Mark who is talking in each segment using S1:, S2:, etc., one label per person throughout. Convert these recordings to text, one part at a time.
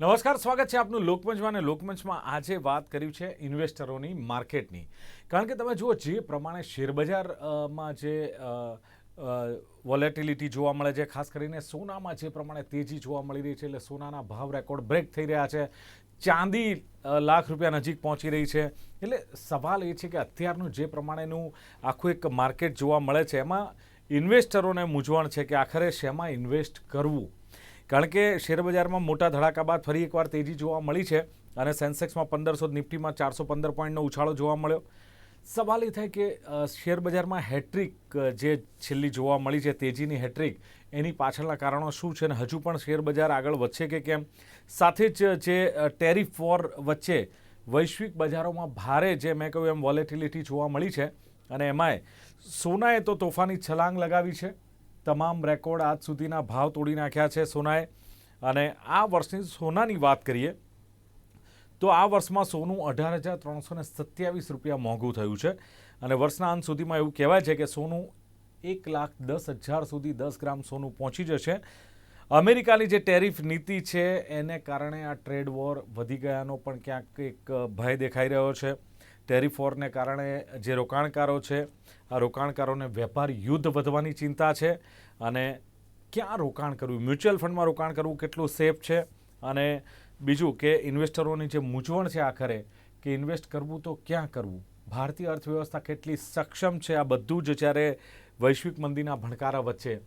S1: નમસ્કાર, સ્વાગત છે આપનું લોકમંચમાં અને લોકમંચમાં આજે વાત કર્યું છે ઇન્વેસ્ટરોની, માર્કેટની. કારણ કે તમે જુઓ, જે પ્રમાણે શેરબજારમાં જે વોલેટિલિટી જોવા મળે છે, ખાસ કરીને સોનામાં જે પ્રમાણે તેજી જોવા મળી રહી છે, એટલે સોનાના ભાવ રેકોર્ડ બ્રેક થઈ રહ્યા છે, ચાંદી લાખ રૂપિયા નજીક પહોંચી રહી છે. એટલે સવાલ એ છે કે અત્યારનું જે પ્રમાણેનું આખું એક માર્કેટ જોવા મળે છે, એમાં ઇન્વેસ્ટરોને મૂંઝવણ છે કે આખરે શેમાં ઇન્વેસ્ટ કરવું? કારણ કે શેરબજારમાં મોટા ધડાકા બાદ ફરી એકવાર તેજી જોવા મળી છે અને સેન્સેક્સમાં પંદરસો નિફ્ટીમાં ચારસો પંદર પોઈન્ટનો ઉછાળો જોવા મળ્યો. સવાલ એ થાય કે શેરબજારમાં હેટ્રિક જે છેલ્લી જોવા મળી છે, તેજીની હેટ્રિક, એની પાછળના કારણો શું છે અને હજુ પણ શેરબજાર આગળ વધશે કે કેમ? સાથે જ, જે ટેરિફ વોર વચ્ચે વૈશ્વિક બજારોમાં ભારે, જે મેં કહ્યું એમ, વોલેટિલિટી જોવા મળી છે અને એમાંય સોનાએ તો તોફાની છલાંગ લગાવી છે. તમામ રેકોર્ડ આજ સુધીના ભાવ તોડી નાખ્યા છે સોનાએ. અને આ વર્ષની સોનાની વાત કરીએ, તો આ વર્ષમાં સોનું અઢાર હજાર ત્રણસો ને સત્યાવીસ રૂપિયા મોંઘું થયું છે. અને વર્ષના અંત સુધીમાં એવું કહેવાય છે કે સોનું એક લાખ દસ હજાર સુધી દસ ગ્રામ સોનું પહોંચી જશે. અમેરિકાની જે ટેરિફ નીતિ છે, એને કારણે આ ટ્રેડ વોર વધી ગયાનો પણ ક્યાંક એક ભય દેખાઈ રહ્યો છે. ટેરિફ વોરને કારણે જે રોકાણકારો છે, આ રોકાણકારોને વેપાર યુદ્ધ વધવાની ચિંતા છે અને ક્યાં રોકાણ કરવું? મ્યુચ્યુઅલ ફંડમાં રોકાણ કરવું કેટલું સેફ છે? અને બીજું કે ઇન્વેસ્ટરોની જે મૂંઝવણ છે આખરે, કે ઇન્વેસ્ટ કરવું તો ક્યાં કરવું? ભારતીય અર્થવ્યવસ્થા કેટલી સક્ષમ છે આ બધું જ જ્યારે વૈશ્વિક મંદીના ભણકારા વચ્ચે.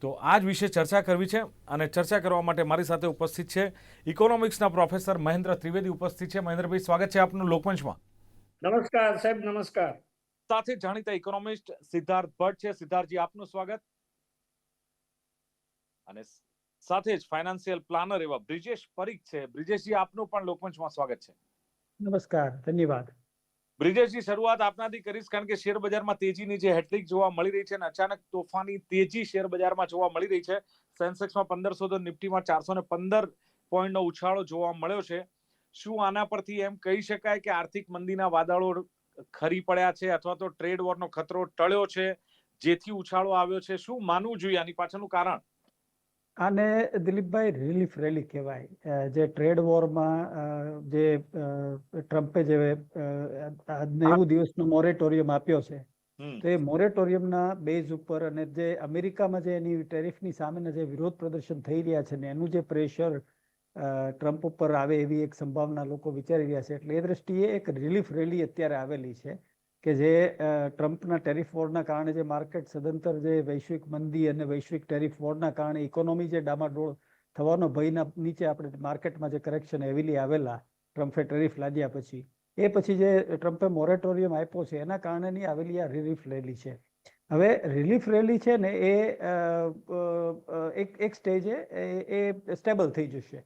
S1: તો આ જ વિશે ચર્ચા કરવી છે અને ચર્ચા કરવા માટે મારી સાથે ઉપસ્થિત છે ઇકોનોમિક્સના પ્રોફેસર મહેન્દ્ર ત્રિવેદી ઉપસ્થિત છે. મહેન્દ્રભાઈ, સ્વાગત છે આપનું લોકમંચમાં.
S2: નમસ્કાર સાહેબ નમસ્કાર.
S1: સાથે જાણીતા ઇકોનોમિસ્ટ સિદ્ધાર્થ ભટ્ટ છે. સિદ્ધાર્થજી આપનું સ્વાગત. અને સાથે જ ફાઇનાન્શિયલ પ્લાનર એવા બ્રિજેશ પરીખ છે. બ્રિજેશજી આપનું પણ લોકમંચમાં સ્વાગત છે.
S2: નમસ્કાર ધન્યવાદ.
S1: બ્રિજેશજી શરૂઆત આપનાથી કરીશ કારણ કે શેર બજારમાં તેજીની જે હેટ્રિક જોવા મળી રહી છે અને અચાનક તોફાની તેજી શેર બજારમાં જોવા મળી રહી છે. સેન્સેક્સમાં પંદરસો તો નિફ્ટીમાં ચારસો ને પંદર પોઈન્ટનો ઉછાળો જોવા મળ્યો છે. શું આના પરથી એમ કહી શકાય કે આર્થિક મંદીના વાદળો ખરી પડ્યા છે અથવા તો ટ્રેડ વોરનો ખતરો ટળ્યો છે? જેથી ઉછાળો આવ્યો છે. શું માનવું જોઈએ આની પાછળનું કારણ?
S2: આને દિલીપભાઈ રિલીફ રેલી કહેવાય. જે ટ્રેડ વોરમાં જે ટ્રમ્પે જે નેવું દિવસનો મોરેટોરિયમ આપ્યો છે. તો એ મોરેટોરિયમના બેઝ ઉપર અને જે અમેરિકામાં જે એની ટેરિફની સામેના જે વિરોધ પ્રદર્શન થઈ રહ્યા છે ને એનું જે પ્રેશર ટ્રમ્પ ઉપર આવે એવી એક સંભાવના લોકો વિચારી રહ્યા છે. એટલે એ દ્રષ્ટિએ એક રિલીફ રેલી અત્યારે આવેલી છે કે જે ટ્રમ્પના ટેરિફ વોરના કારણે જે માર્કેટ સદંતર જે વૈશ્વિક મંદી અને વૈશ્વિક ટેરિફ વોરના કારણે ઇકોનોમી જે ડામાડોળ થવાનો ભયના નીચે આપણે માર્કેટમાં જે કરેક્શન હેવીલી આવેલા ટ્રમ્પે ટેરિફ લાદ્યા પછી, એ પછી જે ટ્રમ્પે મોરેટોરિયમ આપ્યો છે, એના કારણેની આવેલી આ રિલીફ રેલી છે. હવે રિલીફ રેલી છે ને એ એક એક સ્ટેજે એ સ્ટેબલ થઈ જશે.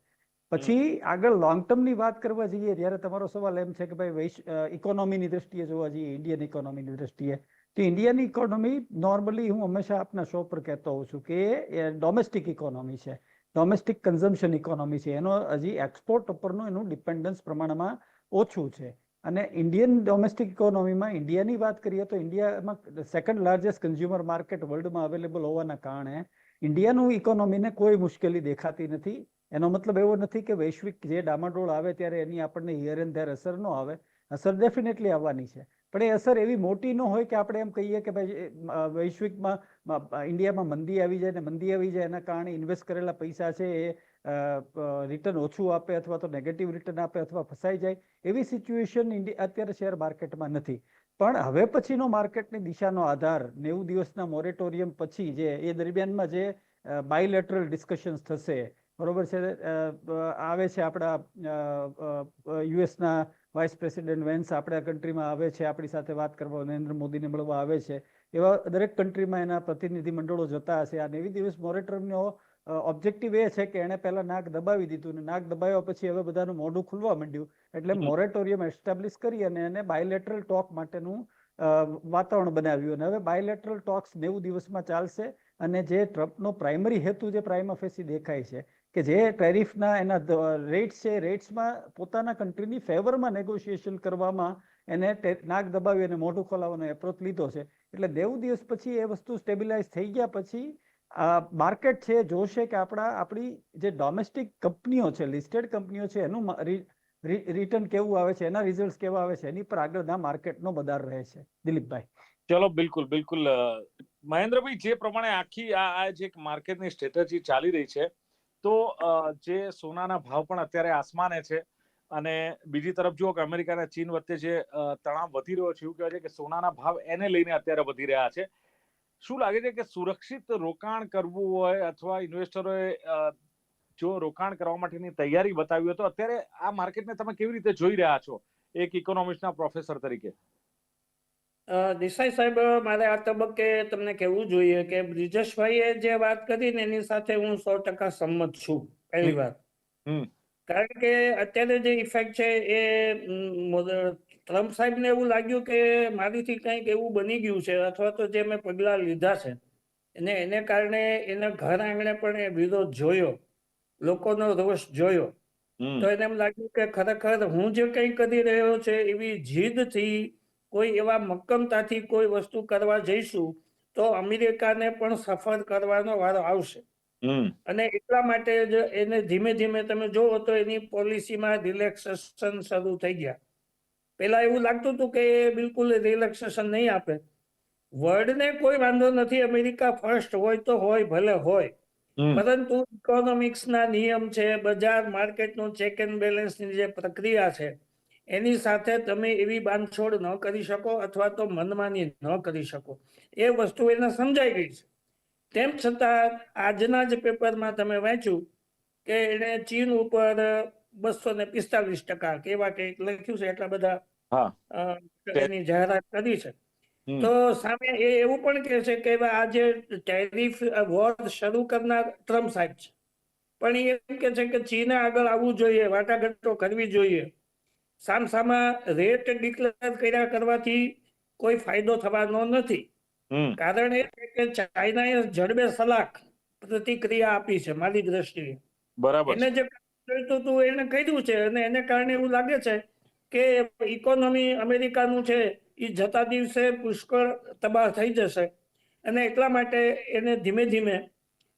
S2: પછી આગળ લોંગ ટર્મની વાત કરવા જઈએ ત્યારે તમારો સવાલ એમ છે કે ભાઈ વૈશ ઇકોનોમીની દ્રષ્ટિએ જોવા જઈએ ઇન્ડિયન ઇકોનોમીની દ્રષ્ટિએ તો ઇન્ડિયાની ઇકોનોમી નોર્મલી હું હંમેશા આપના શો પર કહેતો હોઉં છું કે ડોમેસ્ટિક ઇકોનોમી છે ડોમેસ્ટિક કન્ઝમ્પશન ઇકોનોમી છે. એનો હજી એક્સપોર્ટ ઉપરનું એનું ડિપેન્ડન્સ પ્રમાણમાં ઓછું છે. અને ઇન્ડિયન ડોમેસ્ટિક ઇકોનોમીમાં ઇન્ડિયાની વાત કરીએ તો ઇન્ડિયામાં સેકન્ડ લાર્જેસ્ટ કન્ઝ્યુમર માર્કેટ વર્લ્ડમાં અવેલેબલ હોવાના કારણે ઇન્ડિયાનું ઇકોનોમીને કોઈ મુશ્કેલી દેખાતી નથી. એનો મતલબ એવો નથી કે વૈશ્વિક જે ડામાડોળ આવે ત્યારે એની આપણને હિયર એન્ડ ધેર અસર ન આવે. અસર ડેફિનેટલી આવવાની છે. પણ એ અસર એવી મોટી ન હોય કે આપણે એમ કહીએ કે ભાઈ વૈશ્વિકમાં ઇન્ડિયામાં મંદી આવી જાય ને મંદી આવી જાય એના કારણે ઇન્વેસ્ટ કરેલા પૈસા છે એ રિટર્ન ઓછું આપે અથવા તો નેગેટિવ રિટર્ન આપે અથવા ફસાઈ જાય. એવી સિચ્યુએશન અત્યારે શેર માર્કેટમાં નથી. પણ હવે પછીનો માર્કેટની દિશાનો આધાર નેવું દિવસના મોરેટોરિયમ પછી જે, એ દરમિયાનમાં જે બાયલેટરલ ડિસ્કશન્સ થશે બરોબર છે. આવે છે આપણા યુએસના વાઇસ પ્રેસિડેન્ટ વેન્સ આપણા કન્ટ્રીમાં આવે છે આપણી સાથે વાત કરવા નરેન્દ્ર મોદીને મળવા આવે છે. એવા દરેક કન્ટ્રીમાં એના પ્રતિનિધિ મંડળો જતા હશે. આ નેવી દિવસ મોરેટોરિયમનો ઓબ્જેક્ટિવ એ છે કે એણે પહેલા નાક દબાવી દીધું ને નાક દબાવ્યા પછી હવે બધાનું મોઢું ખુલવા માંડ્યું. એટલે. મોરેટોરિયમ એસ્ટાબ્લિશ કરી અને એને બાયલેટરલ ટોક માટેનું વાતાવરણ બનાવ્યું. અને હવે બાયલેટરલ ટોક્સ નેવું દિવસમાં ચાલશે અને જે ટ્રમ્પનો પ્રાઇમરી હેતુ જે પ્રાઇમ ઓફેસી દેખાય છે કે જે ટેરિફના એના રેટ્સ છે, રેટ્સમાં પોતાના કન્ટ્રીની ફેવરમાં નેગોશિએશન કરવામાં એને નાક દબાવી અને મોઢું ખોલાવવાનો એપ્રોચ લીધો છે. એટલે દેવ દિવસ પછી એ વસ્તુ સ્ટેબિલાઇઝ થઈ ગયા પછી આ માર્કેટ છે જોશે કે આપણા, આપણી જે ડોમેસ્ટિક કંપનીઓ છે, લિસ્ટેડ કંપનીઓ છે, એનું રિટર્ન કેવું આવે છે, એના રિઝલ્ટ કેવા આવે છે, એની પર આગળના માર્કેટનો બધાર રહે છે. દિલીપભાઈ.
S1: ચલો, બિલકુલ બિલકુલ મહેન્દ્રભાઈ, જે પ્રમાણે આખી આ જે માર્કેટની સ્ટ્રેટેજી ચાલી રહી છે તો જે સોનાના ભાવ પણ અત્યારે આસમાને છે અને બીજી તરફ જુઓ કે અમેરિકા અને ચીન વચ્ચે જે તણાવ વધી રહ્યો છે, એવું કહેવાય છે કે સોનાના ભાવ એને લઈને અત્યારે વધી રહ્યા છે. શું લાગે છે કે સુરક્ષિત રોકાણ કરવું હોય અથવા ઇન્વેસ્ટરોએ જો રોકાણ કરવા માટેની તૈયારી બતાવી હોય તો અત્યારે આ માર્કેટને તમે કેવી રીતે જોઈ રહ્યા છો? એક ઇકોનોમિક્સના પ્રોફેસર તરીકે.
S3: દેસાઈ સાહેબ મારે આ તબક્કે તમને કહેવું જોઈએ કે બ્રિજેશભાઈએ જે વાત કરી ને એની સાથે હું સો ટકા સંમત છું પહેલી. વાત. કારણ કે અત્યારે જે ઇફેક્ટ છે એ ટ્રમ્પ સાહેબને એવું લાગ્યું કે મારીથી કંઈક એવું બની ગયું છે અથવા તો જે મેં પગલાં લીધા છે. એને એને કારણે એના ઘર આંગણે પણ એ વિરોધ જોયો લોકોનો રોષ જોયો. તો એને એમ લાગ્યું કે ખરેખર હું જે કંઈ કરી રહ્યો છે એવી જીદથી કોઈ એવા મક્કમતાથી કોઈ વસ્તુ કરવા જઈશું તો અમેરિકાને પણ સફર કરવાનો વારો આવશે. અને એટલા માટે જ એને ધીમે ધીમે તમે જોવો તો એની પોલિસીમાં રિલેક્સેશન શરૂ થઈ ગયા. પેલા એવું લાગતું હતું કે એ બિલકુલ રિલેક્સેશન નહીં આપે. વર્લ્ડને કોઈ વાંધો નથી અમેરિકા ફર્સ્ટ હોય તો હોય ભલે હોય.
S1: પરંતુ
S3: પરંતુ ઇકોનોમિક્સના નિયમ છે બજાર માર્કેટનું ચેક એન્ડ બેલેન્સની જે પ્રક્રિયા છે એની સાથે તમે એવી બાંધછોડ ન કરી શકો અથવા તો મનમાની ન કરી શકો. એ વસ્તુ એને સમજાઈ ગઈ છે. તેમ છતાં આજના જ પેપરમાં તમે વાંચ્યું કે એણે ચીન ઉપર બસો ને પિસ્તાલીસ ટકા કેવા કંઈક લખ્યું છે એટલા બધા એની જાહેરાત કરી છે. તો સામે એ એવું પણ કહે છે કે આ જે ટેરિફ વોર શરૂ કરનાર ટ્રમ્પ સાહેબ છે. પણ એ એમ કે છે કે ચીને આગળ આવવું જોઈએ વાટાઘાટો કરવી જોઈએ. સામસામા રેટ ડિક્લેર કર્યા કરવાથી કોઈ ફાયદો થવાનો નથી. કારણ એ છે કે ચાઇનાએ જડબે સલાક પ્રતિક્રિયા આપી છે મારી દ્રષ્ટિએ.
S1: બરાબર
S3: એને. જે જોઈતું હતું એને કર્યું છે અને એને કારણે એવું લાગે છે કે ઇકોનોમી અમેરિકાનું છે એ જતા દિવસે પુષ્કળ તબાહ થઈ જશે. અને એટલા માટે એને ધીમે ધીમે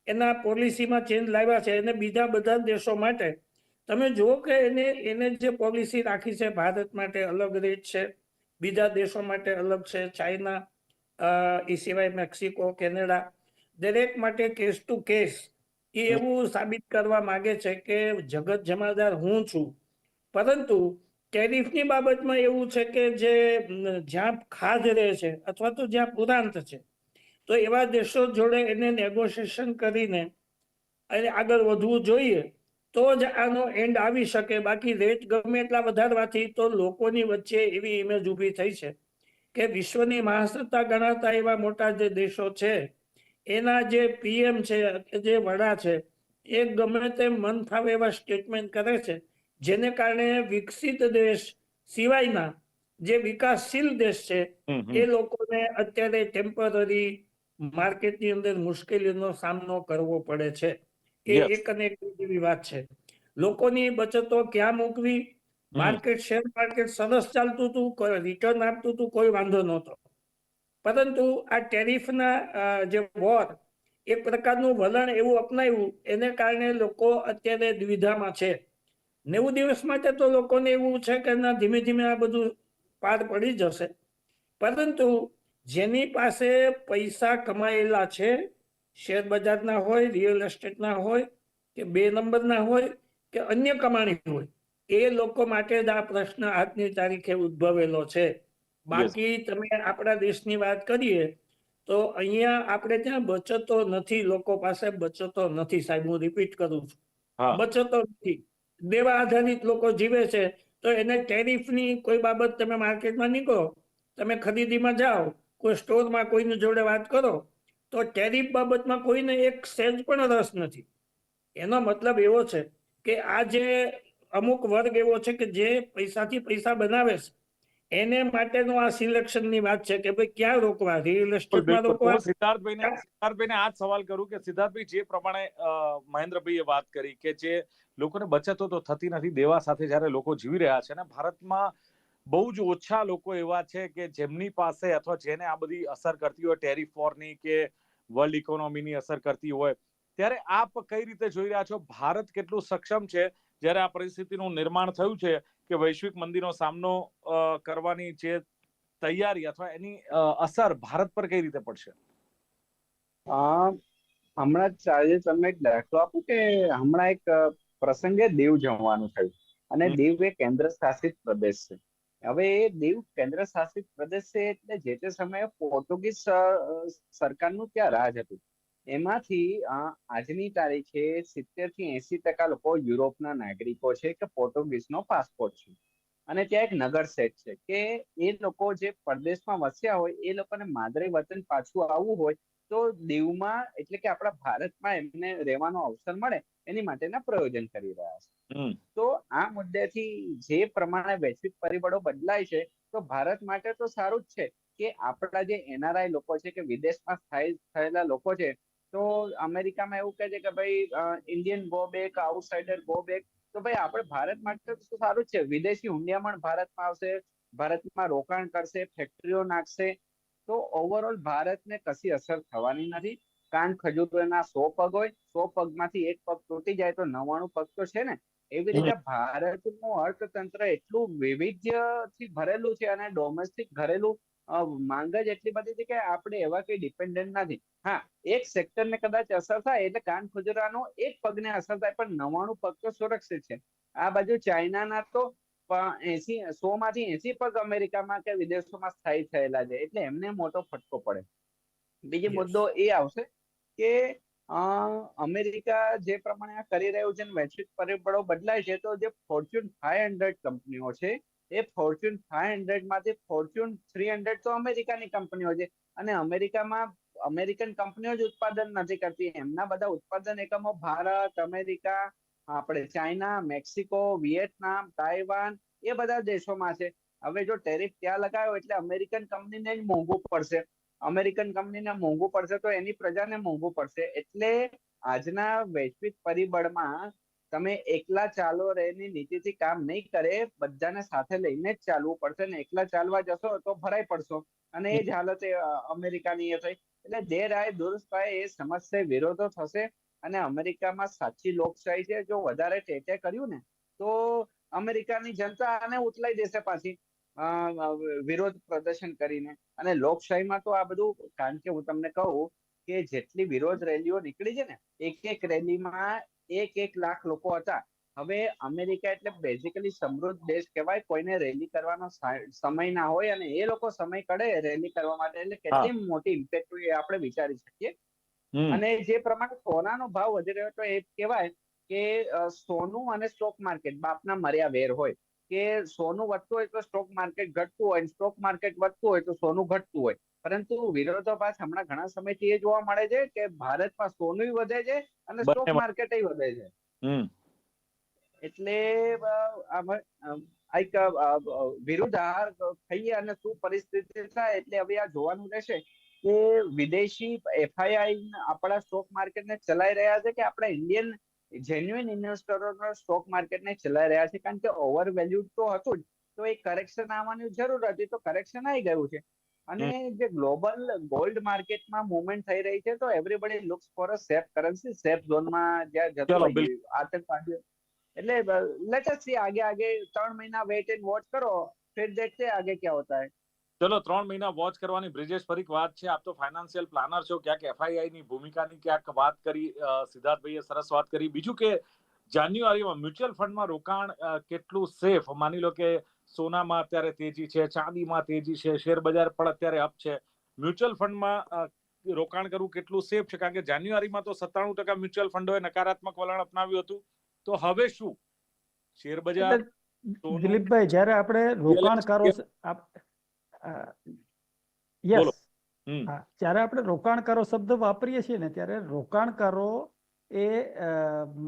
S3: એના પોલિસીમાં ચેન્જ લાવ્યા છે અને બીજા બધા દેશો માટે તમે જુઓ કે એને એને જે પોલિસી રાખી છે ભારત માટે અલગ રેટ છે બીજા દેશો માટે અલગ છે ચાઇના એ સિવાય મેક્સિકો કેનેડા દરેક માટે કેસ ટુ કેસ એ એવું સાબિત કરવા માંગે છે કે જગત જમાદાર હું છું. પરંતુ ટેરિફની બાબતમાં એવું છે કે જે જ્યાં ખાધ રહે છે અથવા તો જ્યાં પુરાંત છે તો એવા દેશો જોડે એને નેગોશિએશન કરીને એને આગળ વધવું જોઈએ. તો જ આનો એન્ડ આવી શકે બાકી રેટ ગમે એટલા વધારવાથી તો લોકોની વચ્ચે એવી ઇમેજ ઊભી થઈ છે કે વિશ્વની મહાસત્તા ગણાતા એવા મોટા જે દેશો છે એના જે પીએમ છે જે વડા છે એ ગમે તેમ મન ફાવે એવા સ્ટેટમેન્ટ કરે છે જેને કારણે વિકસિત દેશ સિવાયના જે વિકાસશીલ દેશ છે. એ લોકોને અત્યારે ટેમ્પરરી માર્કેટની અંદર મુશ્કેલીનો સામનો કરવો પડે છે
S1: Yes.
S3: એક અને એક જેવી વાત છે. લોકોની બચતો ક્યાં મૂકવી? માર્કેટ શેર માર્કેટ સરસ ચાલતું હતું કોઈ રિટર્ન આપતું હતું કોઈ વાંધો નહોતો. પરંતુ આ ટેરિફના જે વોર એક પ્રકારનું વલણ એવું અપનાવ્યું એને કારણે લોકો અત્યારે દ્વિધામાં છે. નેવું દિવસ માટે તો લોકોને એવું છે કે ના ધીમે ધીમે આ બધું પાર પડી જશે. પરંતુ જેની પાસે પૈસા કમાયેલા છે શેર બજારના હોય રિયલ એસ્ટેટના હોય કે બે નંબરના હોય કે અન્ય કમાણી હોય એ લોકો માટે જ આ પ્રશ્ન આજની તારીખે ઉદ્ભવેલો છે. બાકી તમે આપણા દેશની વાત કરીએ તો અહીંયા આપણે ત્યાં બચતો નથી લોકો પાસે બચતો નથી સાહેબ હું રિપીટ કરું છું. બચતો નથી. દેવા આધારિત લોકો જીવે છે તો એને ટેરિફની કોઈ બાબત તમે માર્કેટમાં નીકળો તમે ખરીદીમાં જાઓ કોઈ સ્ટોરમાં કોઈની જોડે વાત કરો તો ટેરિફ બાબતમાં કોઈને એક સેજ પણ રસ નથી. એનો મતલબ એવો છે કે આ જે અમુક વર્ગ એવો છે કે જે પૈસાથી પૈસા બનાવે છે એને માટેનું આ સિલેક્શનની વાત છે કે ભાઈ ક્યાં રોકવા રિયલ એસ્ટેટમાં રોકવા?
S1: સિદ્ધાર્થભાઈને સિદ્ધાર્થભાઈને આ સવાલ કરું કે સિદ્ધાર્થભાઈ જે પ્રમાણે મહેન્દ્રભાઈએ વાત કરી કે જે લોકોને બચતો તો થતી નથી દેવા સાથે જ્યારે લોકો જીવી રહ્યા છે ને ભારતમાં બહુ જ ઓછા લોકો એવા છે કે જેમની પાસે અથવા જેને આ બધી અસર કરતી હોય ટેરિફ વોરની કે વર્લ્ડ ઇકોનોમીની અસર કરતી હોય ત્યારે આપ કઈ રીતે જોઈ રહ્યા છો? ભારત કેટલું સક્ષમ છે? જ્યારે આ પરિસ્થિતિનું નિર્માણ થયું છે કે વૈશ્વિક મંદીનો સામનો કરવાની જે તૈયારી અથવા એની અસર ભારત પર કઈ રીતે પડશે?
S4: આ હમણાં જ આજે તમને એક દાખલો આપું કે હમણાં એક પ્રસંગે દીવ જમવાનું થયું. અને દીવ એ કેન્દ્ર શાસિત પ્રદેશ છે. હવે દીવ કેન્દ્ર શાસિત પ્રદેશ છે એટલે જે તે સમયે પોર્ટુગીઝ સરકારનું ત્યાં રાજ હતું. એમાંથી આજની તારીખે સિત્તેરથી એસી ટકા લોકો યુરોપના નાગરિકો છે કે પોર્ટુગીઝનો પાસપોર્ટ છે. અને ત્યાં એક નગર સેટ છે કે એ લોકો જે પરદેશમાં વસ્યા હોય એ લોકોને માદરે વતન પાછું આવવું હોય તો દીવમાં એટલે કે આપણા ભારતમાં એમને રહેવાનો અવસર મળે એની માટેના પ્રયોજન કરી રહ્યા છે. તો આ મુદ્દેથી જે પ્રમાણે વૈશ્વિક પરિબળો બદલાય છે તો ભારત માટે તો સારું જ છે કે આપણા જે એનઆરઆઈ લોકો છે કે વિદેશમાં સ્થાયી થયેલા લોકો છે તો અમેરિકામાં એવું કહે છે કે ભાઈ Indian go back outsider go back તો ભાઈ આપણે ભારત માટે તો સારું જ છે. વિદેશી હુંડિયામણ ભારતમાં આવશે ભારતમાં રોકાણ કરશે ફેક્ટરીઓ નાખશે તો ઓવરઓલ ભારતને કશી અસર થવાની નથી. કારણ ખજૂરના સો પગ હોય સો પગમાંથી એક પગ તૂટી જાય તો નવાણું પગ તો છે ને. એવી રીતે ભારતનું અર્થતંત્ર એટલું વૈવિધ્યથી ભરેલું છે અને ડોમેસ્ટિક ઘરેલું માંગ જ એટલી બધી છે કે આપણે એવા કઈ ડિપેન્ડન્ટ નથી. હા એક સેક્ટરને કદાચ અસર થાય એટલે કાન ખુજરાનો એક પગને અસર થાય પણ નવાણું પગ તો સુરક્ષિત છે. આ બાજુ ચાઇનાના તો એસી સો માંથી એસી પગ અમેરિકામાં કે વિદેશોમાં સ્થાયી થયેલા છે એટલે એમને મોટો ફટકો પડે. બીજો મુદ્દો એ આવશે કે અમેરિકા જે પ્રમાણે આ કરી રહ્યું છે વૈશ્વિક પરિબળો બદલાય છે તો જે ફોર્ચ્યુન ફાઈવ હંડ્રેડ કંપનીઓ છે એ ફોર્ચ્યુન ફાઈવ હંડ્રેડમાંથી ફોર્ચ્યુન થ્રી હંડ્રેડ તો અમેરિકાની કંપનીઓ છે. અને અમેરિકામાં અમેરિકન કંપનીઓ જ ઉત્પાદન નથી કરતી. એમના બધા ઉત્પાદન એકમો ભારત અમેરિકા આપણે ચાઇના, મેક્સિકો વિયેટનામ તાઇવાન એ બધા દેશોમાં છે. હવે જો ટેરિફ ત્યાં લગાવ્યો એટલે અમેરિકન કંપનીને જ મોંઘું પડશે. અમેરિકન કંપનીને મોંઘું પડશે તો એની પ્રજાને મોંઘું પડશે. એટલે આજના વૈશ્વિક પરિબળમાં તમે એકલા ચાલો રેની નીતિથી કામ નહીં કરે, બધાને સાથે લઈને જ ચાલવું પડશે ને એકલા ચાલવા જશો તો ભરાઈ પડશો. અને એ જ હાલત અમેરિકાની એ થઈ. એટલે દેર આય દુરુસ્ત આય એ સમસ્યા વિરોધો થશે. અને અમેરિકામાં સાચી લોકશાહી છે જો વધારે ટેટે કર્યું ને તો અમેરિકાની જનતા આને ઉથલાઈ દેશે પાછી વિરોધ પ્રદર્શન કરીને. અને લોકશાહીમાં તો આ બધું કારણ કે હું તમને કહું કે જેટલી વિરોધ રેલીઓ નીકળી છે ને એક એક રેલીમાં એક એક લાખ લોકો હતા. હવે અમેરિકા એટલે બેઝિકલી સમૃદ્ધ દેશ કહેવાય કોઈને રેલી કરવાનો સમય ના હોય અને એ લોકો સમય કાઢે રેલી કરવા માટે. એટલે કેટલી મોટી ઇમ્પેક્ટ હોય એ આપણે વિચારી શકીએ. અને જે પ્રમાણે સોનાનો ભાવ વધી રહ્યો તો એ કહેવાય કે સોનું અને સ્ટોક માર્કેટ બાપના મર્યા વેર હોય. કે સોનું વધતું હોય તો સ્ટોક માર્કેટ ઘટતું હોય સ્ટોક માર્કેટ વધતું હોય તો સોનું ઘટતું હોય. પરંતુ વિરોધાભાસ હમણાં ઘણા સમયથી એ જોવા મળે છે કે ભારતમાં સોનું વધે છે અને સ્ટોક. માર્કેટ વધે છે. એટલે વિરુદ્ધ આહાર થઈએ અને શું પરિસ્થિતિ થાય એટલે હવે આ જોવાનું રહેશે. કે વિદેશી એફઆઈઆઈ આપણા સ્ટોક માર્કેટને ચલાઈ રહ્યા છે કે આપણા ઇન્ડિયન જેન્યુઇન ઇન્વેસ્ટરોના સ્ટોક માર્કેટને ચલાવી રહ્યા છે? કારણ કે ઓવર વેલ્યુ તો હતું જ. તો એ કરેક્શન આવવાની જરૂર હતી. તો કરેક્શન આવી ગયું છે. અને જે ગ્લોબલ ગોલ્ડ માર્કેટમાં મુવમેન્ટ થઈ રહી છે તો everybody looks for a safe currency safe ઝોનમાં જ્યાં જતો આતંકવાદી એટલે લેટેસ્ટ સી આગે આગે ત્રણ મહિના વેઇટ એન્ડ વોચ કરો. ફિર દેખતે આગે ક્યાં હોતા હે.
S1: ચલો ત્રણ મહિના વોચ કરવાની બ્રિજેશ ફરીક વાત છે. આપ તો ફાઇનાન્શિયલ પ્લાનર છો. ક્યાંક એફઆઈઆઈ ની ભૂમિકાની ક્યાંક વાત કરી સિદ્ધાર્થભાઈએ સરસ વાત કરી. બીજું કે જાન્યુઆરીમાં મ્યુચ્યુઅલ ફંડમાં રોકાણ કેટલું સેફ માની લો કે સોનામાં અત્યારે તેજી છે ચાંદીમાં તેજી છે શેર બજાર પણ અત્યારે અપ છે. મ્યુચ્યુઅલ ફંડમાં રોકાણ કરવું કેટલું સેફ છે? કારણ કે જાન્યુઆરીમાં તો સત્તાણું ટકા મ્યુચ્યુઅલ ફંડોએ નકારાત્મક વલણ અપનાવ્યું હતું. તો હવે શું? શેર બજાર
S2: દિલીપભાઈ જ્યારે આપણે રોકાણકારો યસ. જ્યારે આપણે રોકાણકારો શબ્દ વાપરીએ છીએ ને ત્યારે રોકાણકારો એ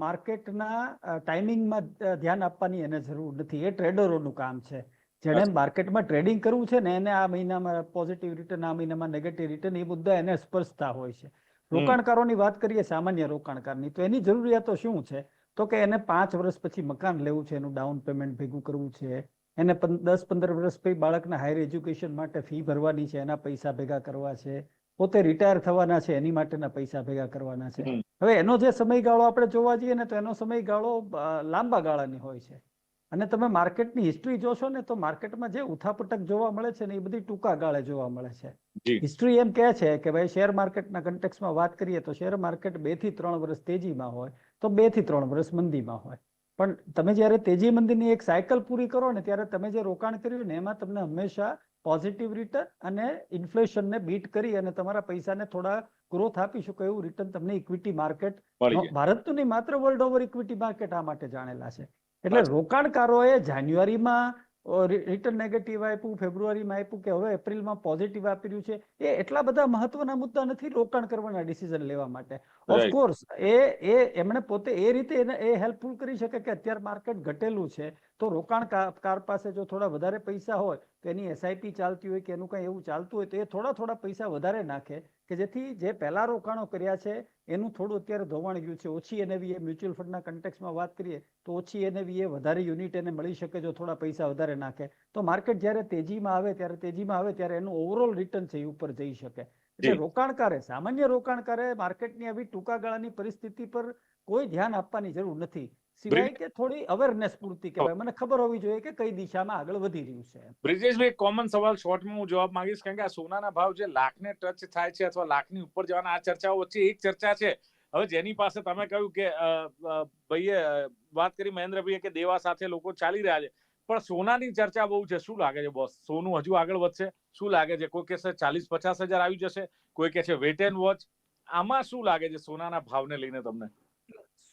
S2: માર્કેટના ટાઈમિંગમાં ધ્યાન આપવાની એને જરૂર નથી. એ ટ્રેડરોનું કામ છે. જેણે માર્કેટમાં ટ્રેડિંગ કરવું છે ને એને આ મહિનામાં પોઝિટિવ રિટર્ન આ મહિનામાં નેગેટિવ રિટર્ન એ મુદ્દા એને સ્પર્શતા હોય છે. રોકાણકારોની વાત કરીએ સામાન્ય રોકાણકારની તો એની જરૂરિયાતો શું છે? તો કે એને પાંચ વર્ષ પછી મકાન લેવું છે એનું ડાઉન પેમેન્ટ ભેગું કરવું છે. એને દસ પંદર વર્ષ પછી બાળકના હાયર એજ્યુકેશન માટે ફી ભરવાની છે એના પૈસા ભેગા કરવા છે પોતે રિટાયર થવાના છે એની માટેના પૈસા ભેગા કરવાના છે. હવે એનો જે સમયગાળો આપણે જોવા જઈએ ને તો એનો સમયગાળો લાંબા ગાળાની હોય છે. અને તમે માર્કેટની હિસ્ટ્રી જોશો ને તો માર્કેટમાં જે ઉથાપટક જોવા મળે છે ને એ બધી ટૂંકા ગાળે જોવા મળે છે. હિસ્ટ્રી એમ કહે છે કે ભાઈ શેર માર્કેટના કન્ટેક્સમાં વાત કરીએ તો શેર માર્કેટ બેથી ત્રણ વર્ષ તેજીમાં હોય તો બેથી ત્રણ વર્ષ મંદીમાં હોય. પણ તમે જ્યારે તેજી મંદિરની એક સાયકલ પૂરી કરો ને ત્યારે તમે જે રોકાણ કર્યું ને એમાં તમને હંમેશા પોઝિટિવ રિટર્ન અને ઇન્ફ્લેશનને બીટ કરી અને તમારા પૈસાને થોડા ગ્રોથ આપી શકો એવું રિટર્ન તમને ઇક્વિટી માર્કેટ
S1: ભારત
S2: તો નહીં માત્ર વર્લ્ડ ઓવર ઇક્વિટી માર્કેટ આ માટે જાણેલા છે. એટલે રોકાણકારોએ જાન્યુઆરીમાં રિટર્ન નેગેટિવ આપ્યું ફેબ્રુઆરીમાં આપ્યું કે હવે એપ્રિલમાં પોઝિટિવ આપી રહ્યું છે. એ એટલા બધા મહત્વના મુદ્દા નથી રોકાણ કરવાના ડિસિઝન લેવા માટે. ઓફકોર્સ એ એ એમણે પોતે એ રીતે એને એ હેલ્પફુલ કરી શકે કે અત્યારે માર્કેટ ઘટેલું છે. તો રોકાણકાર પાસે જો થોડા વધારે પૈસા હોય તો એની એસઆઈપી ચાલતી હોય કે એનું કંઈ એવું ચાલતું હોય તો એ થોડા થોડા પૈસા વધારે નાખે કે જેથી જે પહેલા રોકાણો કર્યા છે એનું થોડું અત્યારે ધોવાણ ગયું છે. ઓછી એનએવી એ મ્યુચ્યુઅલ ફંડના કન્ટેક્સમાં વાત કરીએ તો ઓછી એનએવી એ વધારે યુનિટ એને મળી શકે જો થોડા પૈસા વધારે નાખે. તો માર્કેટ જ્યારે તેજીમાં આવે ત્યારે તેજીમાં આવે ત્યારે એનું ઓવરઓલ રિટર્ન છે એ ઉપર જઈ શકે. એટલે રોકાણકારે સામાન્ય રોકાણકારે માર્કેટની આવી ટૂંકા ગાળાની પરિસ્થિતિ પર કોઈ ધ્યાન આપવાની જરૂર નથી. સિવાય કે થોડી અવેરનેસ પૂરતી કહેવાય. મને ખબર હોવી જોઈએ કે કઈ દિશામાં આગળ વધી રહ્યું છે
S1: બ્રિજેશભાઈ કોમન સવાલ શોર્ટમાં હું જવાબ માંગીશ કારણ કે આ સોનાના ભાવ જે લાખને ટચ થાય છે અથવા લાખની ઉપર જવાના આ ચર્ચાઓ વચ્ચે એક ચર્ચા છે. હવે જેની પાસે તમે કહ્યું કે ભાઈએ વાત કરી મહેન્દ્રભાઈએ કે દેવા સાથે લોકો ચાલી રહ્યા છે. પણ સોનાની ચર્ચા બહુ છે. શું લાગે છે બોસ સોનું હજુ આગળ વધશે? શું લાગે છે? કોઈ કહેશે ચાલીસ પચાસ હજાર આવી જશે? કોઈ કહે છે વેટ એન્ડ વોચ આમાં શું લાગે છે સોનાના ભાવને લઈને તમને?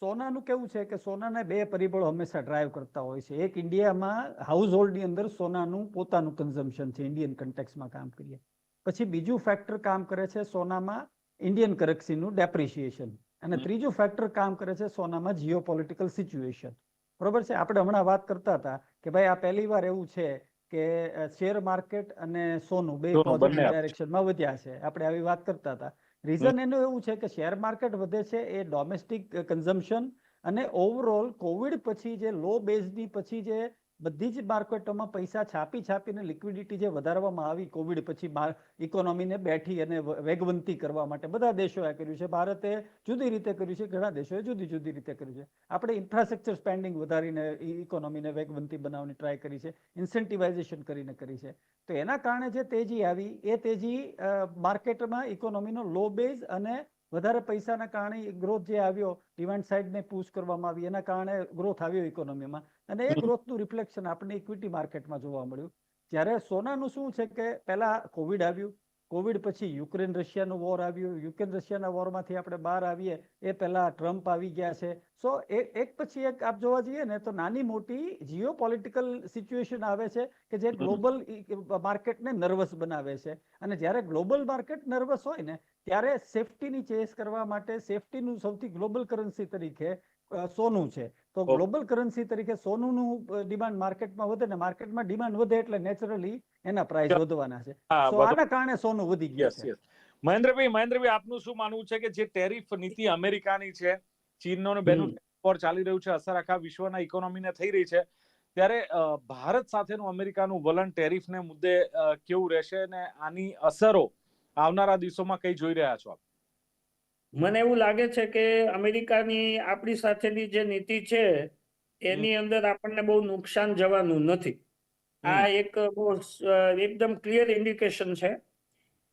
S2: સોનાનું કેવું છે કે સોનાને બે પરિબળો હંમેશા ડ્રાઈવ કરતા હોય છે. એક ઇન્ડિયામાં હાઉસ હોલ્ડની અંદર સોનાનું પોતાનું કન્ઝમ્પશન છે ઇન્ડિયન કન્ટેક્સમાં કામ કરીએ. પછી બીજું ફેક્ટર કામ કરે છે સોનામાં ઇન્ડિયન કરન્સીનું ડેપ્રિશિએશન અને ત્રીજું ફેક્ટર કામ કરે છે સોનામાં જીઓ પોલિટિકલ સિચ્યુએશન બરોબર છે? આપણે હમણાં વાત કરતા હતા કે ભાઈ આ પહેલી વાર એવું છે કે શેર માર્કેટ અને સોનું બે. ડાયરેક્શનમાં વધ્યા છે. આપણે આવી વાત કરતા હતા. રીઝન એનું એવું છે કે શેર માર્કેટ વધે છે એ ડોમેસ્ટિક કન્ઝમ્પશન અને ઓવરઓલ કોવિડ પછી જે લો બેઝની પછી જે બધી જ માર્કેટોમાં પૈસા છાપી છાપીને લિક્વિડિટી જે વધારવામાં આવી કોવિડ પછી ઇકોનોમીને બેઠી અને વેગવંતી કરવા માટે બધા દેશોએ કર્યું છે. ભારતે જુદી રીતે કર્યું છે, ઘણા દેશોએ જુદી જુદી રીતે કર્યું છે. આપણે ઇન્ફ્રાસ્ટ્રક્ચર સ્પેન્ડિંગ વધારીને ઇકોનોમીને વેગવંતી બનાવવાની ટ્રાય કરી છે ઇન્સેન્ટિવાઇઝેશન કરીને કરી છે. તો એના કારણે જે તેજી આવી, એ તેજી માર્કેટમાં ઇકોનોમીનો લો બેઝ અને વધારે પૈસાના કારણે ગ્રોથ જે આવ્યો ડિમાન્ડ સાઇડને પુશ કરવામાં આવી, એના કારણે ગ્રોથ આવ્યો ઇકોનોમીમાં અને એ ગ્રોથનું રિફ્લેક્શન આપણને ઇક્વિટી માર્કેટમાં જોવા મળ્યું. જ્યારે સોનાનું શું છે કે પહેલા કોવિડ આવ્યું કોવિડ પછી યુક્રેન રશિયાનો વોર આવ્યો. યુક્રેન રશિયાના વોરમાંથી આપણે બહાર આવીએ એ પહેલા ટ્રમ્પ આવી ગયા છે. સો એક પછી એક આપ જોવા જઈએ ને તો નાની મોટી જીઓ પોલિટિકલ સિચ્યુએશન આવે છે કે જે ગ્લોબલ માર્કેટને નર્વસ બનાવે છે. અને જ્યારે ગ્લોબલ માર્કેટ નર્વસ હોય ને ત્યારે સેફટીની ચેસ કરવા માટે સેફટીનું સૌથી ગ્લોબલ કરન્સી તરીકે સોનું છે. તો ગ્લોબલ કરન્સી તરીકે સોનુંનું ડિમાન્ડ માર્કેટમાં વધે ને માર્કેટમાં ડિમાન્ડ વધે એટલે નેચરલી એના પ્રાઇસ વધવાના છે. તો આના કારણે સોનું વધી ગયું છે.
S1: મહેન્દ્રભાઈ મહેન્દ્રભાઈ આપનું શું માનવું છે કે જે ટેરિફ નીતિ અમેરિકાની છે ચીનનો ને બેનું. વોર ચાલી રહ્યું છે અસર આખા વિશ્વના ઇકોનોમીને થઈ રહી છે. ત્યારે ભારત સાથેનું અમેરિકાનું વલણ ટેરિફને મુદ્દે કેવું રહેશે અને આની અસરો આવનારા દિવસોમાં કઈ જોઈ રહ્યા છો આપ?
S3: મને એવું લાગે છે કે અમેરિકાની આપણી સાથેની જે નીતિ છે એની અંદર આપણને બહુ નુકસાન જવાનું નથી. આ એક બહુ એકદમ ક્લિયર ઇન્ડિકેશન છે.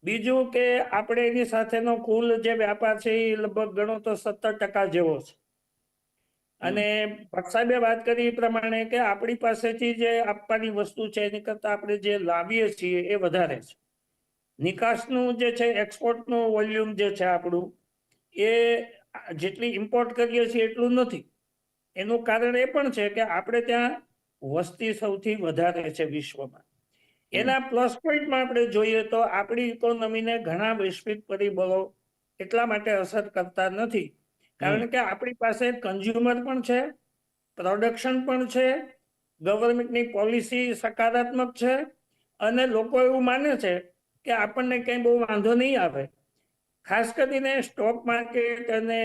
S3: બીજું કે આપણે એની સાથેનો કુલ જે વ્યાપાર છે એ લગભગ ગણો તો સત્તર ટકા જેવો છે. અને સાહેબે વાત કરી એ પ્રમાણે કે આપણી પાસેથી જે આપવાની વસ્તુ છે એની કરતા આપણે જે લાવીએ છીએ એ વધારે છે. નિકાસનું જે છે એક્સપોર્ટનું વોલ્યુમ જે છે આપણું એ જેટલી ઇમ્પોર્ટ કરીએ છીએ એટલું નથી. એનું કારણ એ પણ છે કે આપણે ત્યાં વસ્તી સૌથી વધારે છે વિશ્વમાં. એના પ્લસ પોઈન્ટમાં આપણે જોઈએ તો આપણી ઇકોનોમીને ઘણા વૈશ્વિક પરિબળો એટલા માટે અસર કરતા નથી. કારણ કે આપણી પાસે કન્ઝ્યુમર પણ છે પ્રોડક્શન પણ છે ગવર્મેન્ટની પોલિસી સકારાત્મક છે અને લોકો એવું માને છે કે આપણને કંઈ બહુ વાંધો નહીં આવે. ખાસ કરીને સ્ટોક માર્કેટ અને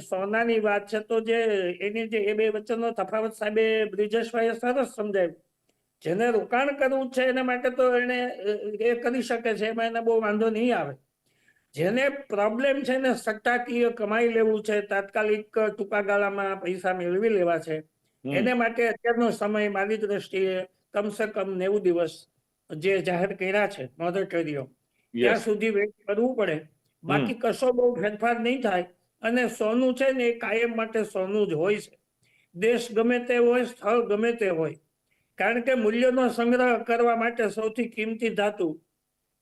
S3: સોનાની વાત છે તો જે એની જે એ બે વચ્ચેનો તફાવત સાહેબે બ્રિજેશભાઈએ સરસ સમજાવ્યું. જેને રોકાણ કરવું છે એના માટે તો એને એ કરી શકે છે એમાં એને બહુ વાંધો નહીં આવે. જેને પ્રોબ્લેમ છે ને સટ્ટાકીય કમાઈ લેવું છે તાત્કાલિક ટૂંકા ગાળામાં પૈસા મેળવી લેવા છે. એને માટે અત્યારનો સમય મારી દ્રષ્ટિએ કમસે કમ નેવું દિવસ જે જાહેર કર્યા છે મોરેટોરિયમ ત્યાં સુધી વેઇટ કરવું પડે. બાકી કશો બહુ ફેરફાર નહીં થાય અને સોનું છે ને એ કાયમ માટે સોનું જ હોય છે. દેશ ગમે તે હોય સ્થળ ગમે તે હોય. કારણ કે મૂલ્યનો સંગ્રહ કરવા માટે સૌથી કિંમતી ધાતુ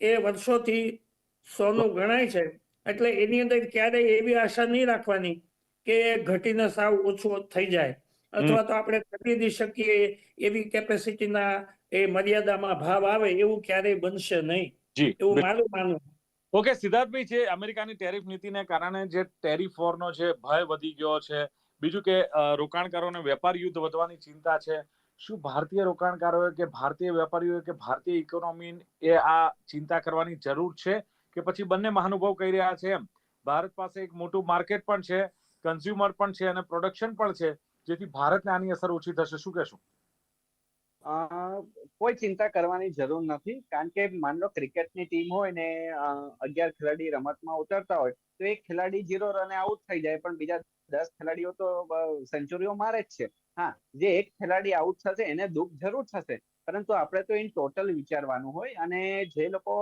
S3: એ વર્ષોથી સોનું ગણાય છે. એટલે એની અંદર ક્યારેય એવી આશા નહીં રાખવાની કે ઘટીને સાવ ઓછું થઈ જાય. અથવા તો આપણે ખરીદી શકીએ એવી કેપેસિટીના એ મર્યાદામાં ભાવ આવે એવું ક્યારેય બનશે નહીં. એવું મારું માનવું.
S1: ઓકે સિદ્ધાર્થભાઈ છે અમેરિકાની ટેરિફ નીતિને કારણે જે ટેરિફ વોરનો છે ભય વધી ગયો છે બીજું કે રોકાણકારોને વેપાર યુદ્ધ વધવાની ચિંતા છે. શું ભારતીય રોકાણકારોએ કે ભારતીય વેપારીઓએ કે ભારતીય ઇકોનોમી એ આ ચિંતા કરવાની જરૂર છે કે પછી બંને મહાનુભાવ કહી રહ્યા છે એમ? ભારત પાસે એક મોટું માર્કેટ પણ છે કન્ઝ્યુમર પણ છે અને પ્રોડક્શન પણ છે જેથી ભારતને આની અસર ઓછી થશે. શું કહેશો?
S4: કોઈ ચિંતા કરવાની જરૂર નથી. કારણ કે માન લો ક્રિકેટની ટીમ હોય ને અગિયાર ખેલાડી રમતમાં ઉતરતા હોય તો એક ખેલાડી જીરો રને આઉટ થઈ જાય. પણ બીજા દસ ખેલાડીઓ તો સેન્ચુરીઓ મારે જ છે. હા જે એક ખેલાડી આઉટ થશે એને દુઃખ જરૂર થશે. પરંતુ આપણે તો ઇન ટોટલ વિચારવાનું હોય અને જે લોકો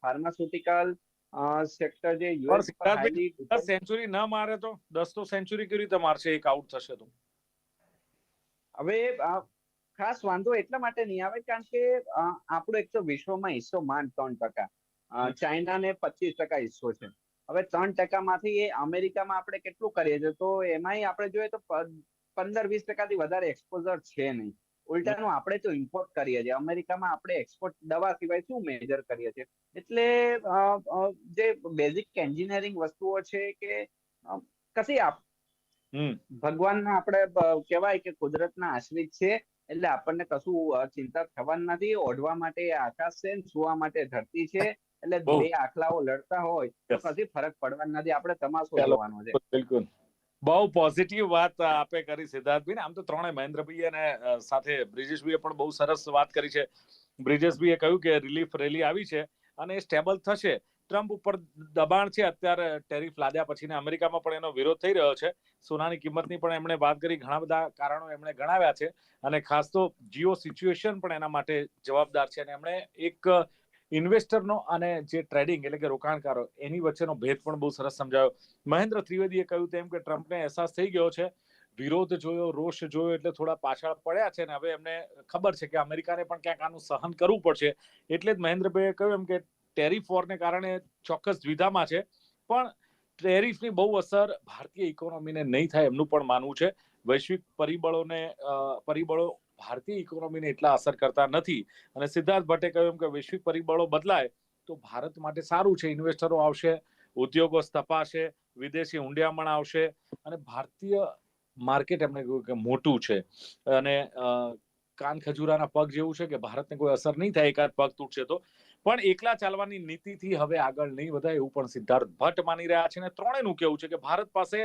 S4: ફાર્માસ્યુટિકલ સેક્ટર જે યુએસ
S1: સેન્ચુરી ન મારે તો દસ તો સેન્ચુરી કેવી રીતે મારશે? એક આઉટ થશે તો.
S4: હવે ખાસ વાંધો એટલા માટે નહીં આવે કારણ કે આપણો એક તો વિશ્વમાં હિસ્સો માંડ ત્રણ ટકા. ચાઇનાને પચીસ ટકા હિસ્સો છે. હવે ત્રણ ટકામાંથી એ અમેરિકામાં આપણે કેટલું કરીએ છીએ તો એમાંય આપણે જોઈએ તો પંદર વીસ ટકાથી વધારે એક્સપોઝર છે નહીં. ઉલટાનું આપણે તો ઇમ્પોર્ટ કરીએ છીએ. અમેરિકામાં આપણે એક્સપોર્ટ દવા સિવાય શું મેજર કરીએ છીએ? એટલે જે બેઝિક એન્જિનિયરિંગ વસ્તુઓ છે કે કશી આપ ભગવાનના આપણે કહેવાય કે કુદરતના આશ્રિત છે એટલે આપણને કશું ચિંતા થવાની નથી. ઓઢવા માટે આકાશ છે સુવા માટે ધરતી છે. એટલે બે આખલાઓ લડતા હોય તો કશી ફરક પડવાની નથી. આપણે તમાશો. જોવાનો છે.
S1: બિલકુલ. બહુ પોઝિટિવ વાત આપે કરી સિદ્ધાર્થભાઈ ને આમ તો ત્રણે મહેન્દ્રભાઈ અને સાથે બ્રિજેશભાઈએ પણ બહુ સરસ વાત કરી છે. બ્રિજેશભાઈએ કહ્યું કે રિલીફ રેલી આવી છે અને સ્ટેબલ થશે. ટ્રમ્પ ઉપર દબાણ છે, અત્યારે ટેરિફ લાદ્યા પછી ને અમેરિકામાં પણ એનો વિરોધ થઈ રહ્યો છે. સોનાની કિંમતની પણ એમણે વાત કરી, ઘણા બધા કારણો એમણે ગણાવ્યા છે અને ખાસ તો જીઓ સિચ્યુએશન પણ એના માટે જવાબદાર છે અને એમણે એક ઇન્વેસ્ટરનો અને જે ટ્રેડિંગ એટલે કે રોકાણકારો એની વચ્ચેનો ભેદ પણ બહુ સરસ સમજાયો. મહેન્દ્ર ત્રિવેદીએ કહ્યું તેમ કે ટ્રમ્પને અહેસાસ થઈ ગયો છે, વિરોધ જોયો, રોષ જોયો એટલે થોડા પાછળ પડ્યા છે ને હવે એમને ખબર છે કે અમેરિકાને પણ ક્યાંક આનું સહન કરવું પડશે. એટલે જ મહેન્દ્રભાઈએ કહ્યું એમ કે ટેરિફ વોરને કારણે ચોક્કસ દ્વિધામાં છે. પણ ટેરિફની બહુ અસર ભારતીય ઇકોનોમીને નહીં થાય એમનું પણ માનવું છે. વૈશ્વિક પરિબળોને પરિબળો ભારતીય ઇકોનોમીને એટલા અસર કરતા નથી. અને સિદ્ધાર્થ ભટ્ટે કહ્યું કે વૈશ્વિક પરિબળો બદલાય તો ભારત માટે સારું છે. ઇન્વેસ્ટરો આવશે, ઉદ્યોગો સ્થપાશે, વિદેશી ઊંડિયામણ આવશે. અને ભારતીય માર્કેટ એમણે કહ્યું કે મોટું છે. અને કાન ખજૂરાના પગ જેવું છે કે ભારતને કોઈ અસર નહીં થાય એકાદ પગ તૂટશે તો. પણ એકલા ચાલવાની નીતિથી હવે આગળ નહીં વધાય એવું પણ સિદ્ધાર્થ ભટ્ટ માની રહ્યા છે અને ત્રણેયનું કેવું છે કે ભારત પાસે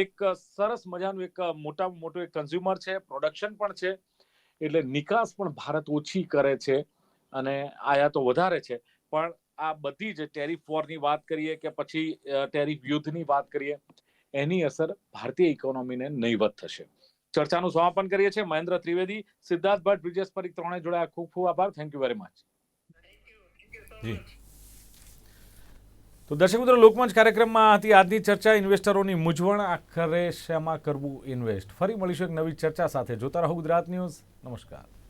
S1: એક સરસ મજાનું એક મોટામાં મોટું એક કન્ઝ્યુમર છે પ્રોડક્શન પણ છે, એટલે નિકાસ પણ ભારત ઓછી કરે છે અને આયાતો વધારે છે. પણ આ બધી જ ટેરિફ વોરની વાત કરીએ કે પછી ટેરિફ યુદ્ધની વાત કરીએ, એની અસર ભારતીય ઇકોનોમીને નહીવત થશે. ચર્ચાનું સમાપન કરીએ છીએ. મહેન્દ્ર ત્રિવેદી, સિદ્ધાર્થ ભટ્ટ, બ્રિજેશ પરીખ ત્રણે જોડાયા. ખૂબ ખૂબ આભાર. Thank you very much ji. તો દર્શક મિત્રો, લોકમંચ કાર્યક્રમમાં હતી આજની ચર્ચા. ઇન્વેસ્ટરોની મૂંઝવણ આખરે શેમાં કરવું ઇન્વેસ્ટ? ફરી મળીશું એક નવી ચર્ચા સાથે. જોતા રહો ગુજરાત ન્યૂઝ. નમસ્કાર.